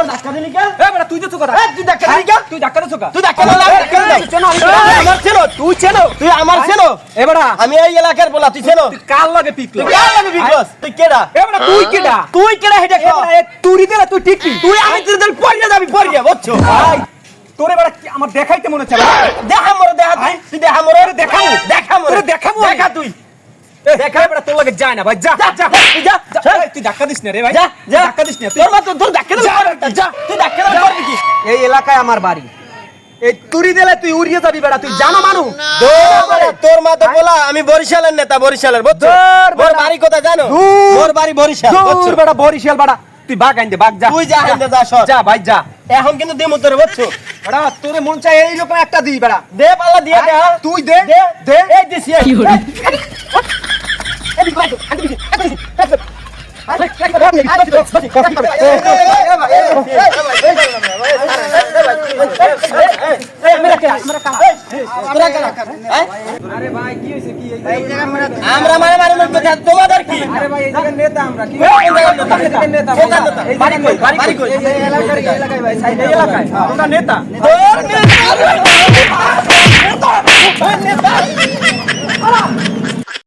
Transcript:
আমার ধাক্কা দিলি কে? এ বেটা তুই তো কথা তুই ধাক্কা দিলি কে? তুই ধাক্কা দিছো তুই ধাক্কা দিলি আমি ধাক্কা দিলাম। চেনো আমি তুই আমার চেনো তুই চেনো তুই আমার চেনো। এ বেটা আমি এই এলাকার বলা তুই চেনো। তুই কার লাগে পিকলো? তুই কার লাগে বিকস তুই কেডা? এ বেটা তুই কেডা? তুই কেডা হেডে এ বেটা দিলা তুই ঠিক তুই আমি পড়িয়ে যাবি পড়িয়ে বুঝছ? ভাই তোরে বেটা আমার দেখাইতে মনে হচ্ছে? দেখা মরে দেখা তুই তুই দেখা মরে। দেখামু দেখা মরে তোরে দেখামু আমি। দেখা তুই এ, বেটা তোর লাগে যায় না ভাই যা যা যা তুই যা যা, এই, তুই ধাক্কা দিস না রে ভাই যা যা ধাক্কা দিস না তোর মা তোর তোর ধাক্কা দিলি যা তুই ধাক্কা দিলি করবি কি? এই এলাকায় আমার বাড়ি। এই তুরি দিলে তুই উড়িয়ে যাবি বেটা তুই জানো মানু? তোর মা- তো বলা আমি বরিশালের নেতা বরিশালের মোর বাড়ি। কোথায় জানো। মোর বাড়ি বরিশাল বেটা বরিশাল বেটা তুই বাঘ আইন দে বাঘ যা। তুই যা হাইন্দে যা সর। যা ভাই যা। এখন কিন্তু দিমু তোরে বুঝছ? বেটা তোরে মন চাই এই রকম একটা দিই বেটা দে পাল্লা দিয়ে দে হ্যাঁ। তুই দে দে দে এই দিছি কি এই আমরা মানে মানে তোমাদের কি? নেতা আমরা কি? এই